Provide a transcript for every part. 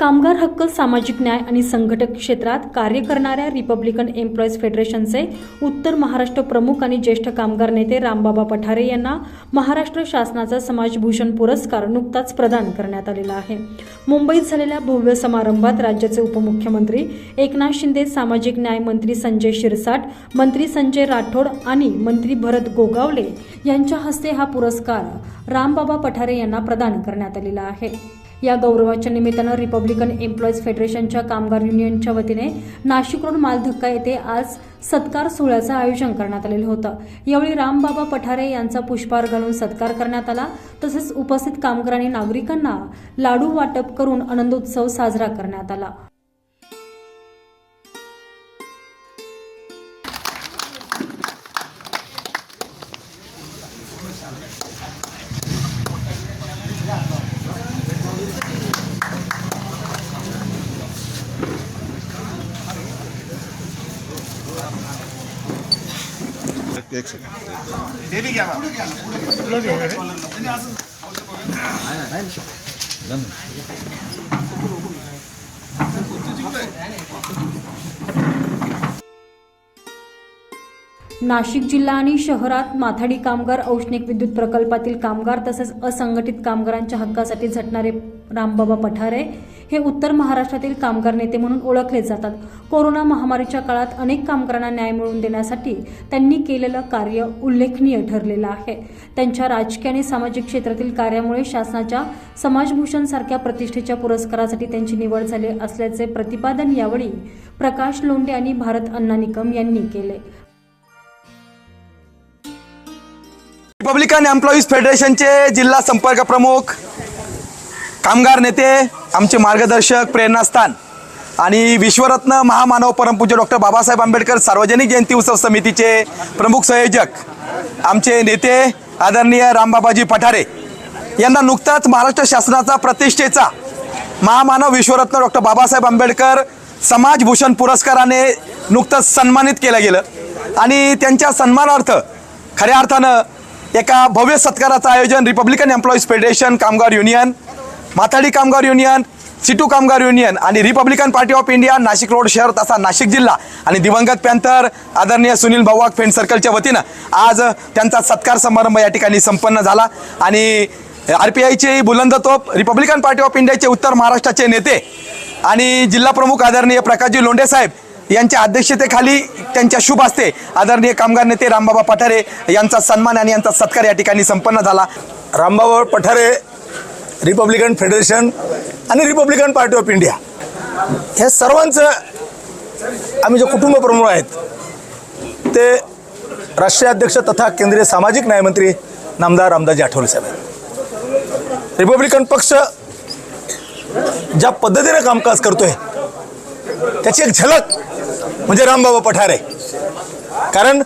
कामगार हक्क सामाजिक न्याय आणि संघटक क्षेत्रात कार्य करणाऱ्या रिपब्लिकन एम्प्लॉईज फेडरेशनचे उत्तर महाराष्ट्र प्रमुख आणि ज्येष्ठ कामगार नेते रामबाबा पठारे यांना महाराष्ट्र शासनाचा समाजभूषण पुरस्कार नुकताच प्रदान करण्यात आलेला आहे. मुंबईत झालेल्या भव्य समारंभात राज्याचे उपमुख्यमंत्री एकनाथ शिंदे सामाजिक न्याय मंत्री संजय शिरसाट मंत्री संजय राठोड आणि मंत्री भरत गोगावले यांच्या हस्ते हा पुरस्कार रामबाबा पठारे यांना प्रदान करण्यात आलेला आहे. या गौरवाच्या निमित्तानं रिपब्लिकन एम्प्लॉईज फेडरेशनच्या कामगार युनियनच्या वतीने नाशिक रोड मालधक्का येथे आज सत्कार सोहळ्याचं आयोजन करण्यात आलेलं होतं. यावेळी रामबाबा पठारे यांचा पुष्पहार घालून सत्कार करण्यात आला. तसेच उपस्थित कामगार आणि नागरिकांना लाडू वाटप करून आनंदोत्सव साजरा करण्यात आला. एक नाशिक जिल्हा आणि शहरात माथाडी कामगार औष्णिक विद्युत प्रकल्पातील कामगार तसेच असंघटित कामगारांच्या हक्कासाठी झटणारे रामबाबा पठारे हे उत्तर महाराष्ट्रातील कामगार नेते म्हणून ओळखले जातात. कोरोना महामारीच्या काळात अनेक कामगारांना न्याय मिळवून देण्यासाठी त्यांनी केलेलं कार्य उल्लेखनीय ठरलेलं आहे. त्यांच्या राजकीय आणि सामाजिक क्षेत्रातील कार्यामुळे शासनाच्या समाजभूषण सारख्या प्रतिष्ठेच्या पुरस्कारासाठी त्यांची निवड झाली असल्याचे प्रतिपादन यावेळी प्रकाश लोंढे आणि भारत अण्णा निकम यांनी केले. रिपब्लिकन एम्प्लॉईज फेडरेशनचे जिल्हा संपर्क प्रमुख कामगार नेते आमचे मार्गदर्शक प्रेरणास्थान आणि विश्वरत्न महामानव परमपूज्य डॉक्टर बाबासाहेब आंबेडकर सार्वजनिक जयंती उत्सव समितीचे प्रमुख संयोजक आमचे नेते आदरणीय रामबाबाजी पठारे यांना नुकताच महाराष्ट्र शासनाचा प्रतिष्ठेचा महामानव विश्वरत्न डॉक्टर बाबासाहेब आंबेडकर समाजभूषण पुरस्काराने नुकतंच सन्मानित केलं गेलं. आणि त्यांच्या सन्मानार्थ खऱ्या अर्थानं एका भव्य सत्काराचं आयोजन रिपब्लिकन एम्प्लॉईज फेडरेशन कामगार युनियन माथाडी कामगार युनियन सिटू कामगार युनियन आणि Republican party of India Nashik road शहर तसा नाशिक जिल्हा आणि दिवंगत पॅन्थर आदरणीय सुनील भाऊवाग फ्रेंड सर्कलच्या वतीनं आज त्यांचा सत्कार समारंभ या ठिकाणी संपन्न झाला. आणि आर पी आयचे बुलंद तोप रिपब्लिकन पार्टी ऑफ इंडियाचे उत्तर महाराष्ट्राचे नेते आणि जिल्हा प्रमुख आदरणीय प्रकाशजी लोंढे साहेब यांच्या अध्यक्षतेखाली त्यांच्या शुभ हस्ते आदरणीय कामगार नेते रामबाबा पठारे यांचा सन्मान आणि यांचा सत्कार या ठिकाणी संपन्न झाला. रामबाबा पठारे रिपब्लिकन फेडरेशन आणि रिपब्लिकन पार्टी ऑफ इंडिया हे सर्वांचं आम्ही जे कुटुंब प्रमुख आहेत ते राष्ट्रीय अध्यक्ष तथा केंद्रीय सामाजिक न्यायमंत्री नामदार रामदाजी आठवले साहेब आहेत. रिपब्लिकन पक्ष ज्या पद्धतीने कामकाज करतोय त्याची एक झलक म्हणजे रामबाबा पठारे. कारण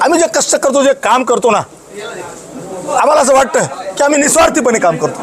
आम्ही जे कष्ट करतो जे काम करतो ना आम्हाला असं वाटतं की आम्ही निस्वार्थीपणे काम करतो.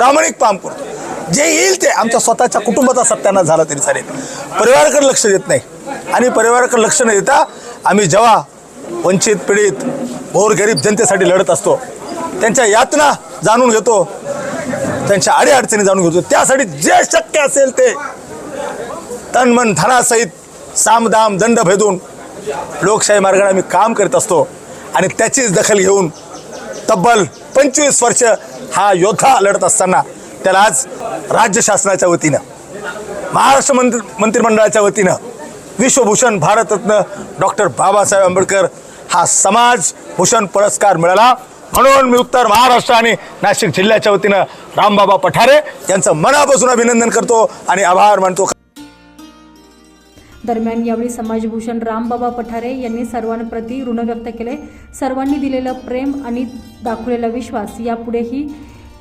प्रामाणिक काम करतो. जे येईल ते आमच्या स्वतःच्या कुटुंबाचा सत्यानाश झाला तरी चालेल. परिवाराकडे लक्ष देत नाही. आणि परिवाराकडे लक्ष न देता आम्ही जेव्हा वंचित पीडित भोर गरीब जनतेसाठी लढत असतो त्यांच्या यातना जाणून घेतो त्यांच्या अडीअडचणी जाणून घेतो त्यासाठी जे शक्य असेल ते तन मन धनासहित सामदाम दंड भेदून लोकशाही मार्गाने आम्ही काम करत असतो. आणि त्याचीच दखल घेऊन तब्बल पंचवीस वर्ष हा योद्धा लढत असताना त्याला आज राज्य शासनाच्या वतीनं महाराष्ट्र मंत्री मंत्रिमंडळाच्या वतीनं विश्वभूषण भारतरत्न डॉक्टर बाबासाहेब आंबेडकर हा समाजभूषण पुरस्कार मिळाला. म्हणून मी उत्तर महाराष्ट्र आणि नाशिक जिल्ह्याच्या वतीनं रामबाबा पठारे यांचं मनापासून अभिनंदन करतो आणि आभार मानतो. दरम्यान यावेळी समाजभूषण रामबाबा पठारे यांनी सर्वांप्रती ऋण व्यक्त केले. सर्वांनी दिलेलं प्रेम आणि दाखवलेला विश्वास यापुढेही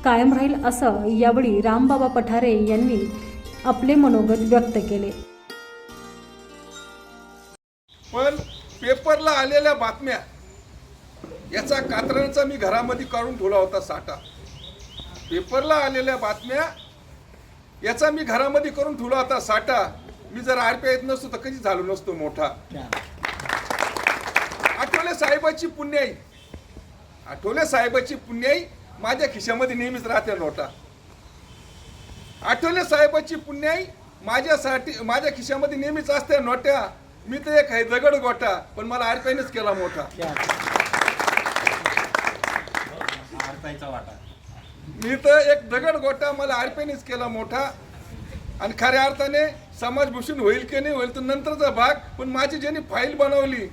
कायम राहील असं यावेळी रामबाबा पठारे यांनी आपले मनोगत व्यक्त केले. पण पेपरला आलेल्या बातम्या याचा कात्रणचा मी घरामध्ये काढून ठेवला होता साठा. पेपरला आलेल्या बातम्या याचा मी घरामध्ये करून ठेवला होता साठा. मी जर आरपीआय येत नसतो तर कधी झालो नसतो मोठा? आठवले साहेबाची पुण्याई. आठवले साहेबाची पुण्याई माझ्या खिशामध्ये नेहमीच राहते नोटा. आठवले साहेबाची पुण्याई माझ्यासाठी माझ्या खिशामध्ये नेहमीच असते नोट्या मी तर एक आहे दगड गोटा पण मला आरपीआयनेच केला मोठा. मी तर एक दगड गोटा मला आरपीआयनेच केला मोठा. आणि खऱ्या अर्थाने समाजभूषण होईल की नाही होईल तर नंतरचा भाग पण माझी ज्यांनी फाईल बनवली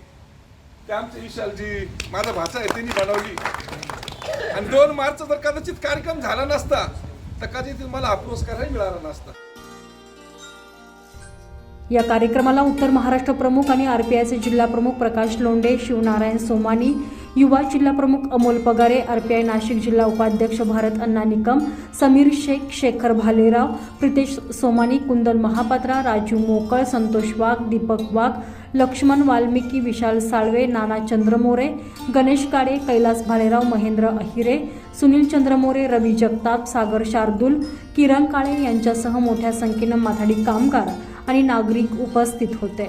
ते आमचे विशालजी माझा भाचा आहे त्यांनी बनवली. आणि दोन मार्च जर कदाचित कार्यक्रम झाला नसता तर कदाचित मला हा पुरस्कारही मिळाला नसता. या कार्यक्रमाला उत्तर महाराष्ट्र प्रमुख आणि आर पी जिल्हा प्रमुख प्रकाश लोंडे शिवनारायण सोमानी युवा जिल्हा प्रमुख अमोल पगारे आर पी आय नाशिक जिल्हा उपाध्यक्ष भारत अण्णा निकम समीर शेख शेखर भालेराव प्रितेश सोमानी कुंदन महापात्रा राजू मोकळ संतोष वाघ दीपक वाघ लक्ष्मण वाल्मिकी विशाल साळवे नाना चंद्रमोरे गणेश काळे कैलास भालेराव महेंद्र अहिरे सुनील चंद्रमोरे रवी जगताप सागर शार्दूल किरण काळे यांच्यासह मोठ्या संख्येनं माथाडी कामगार आणि नागरिक उपस्थित होते.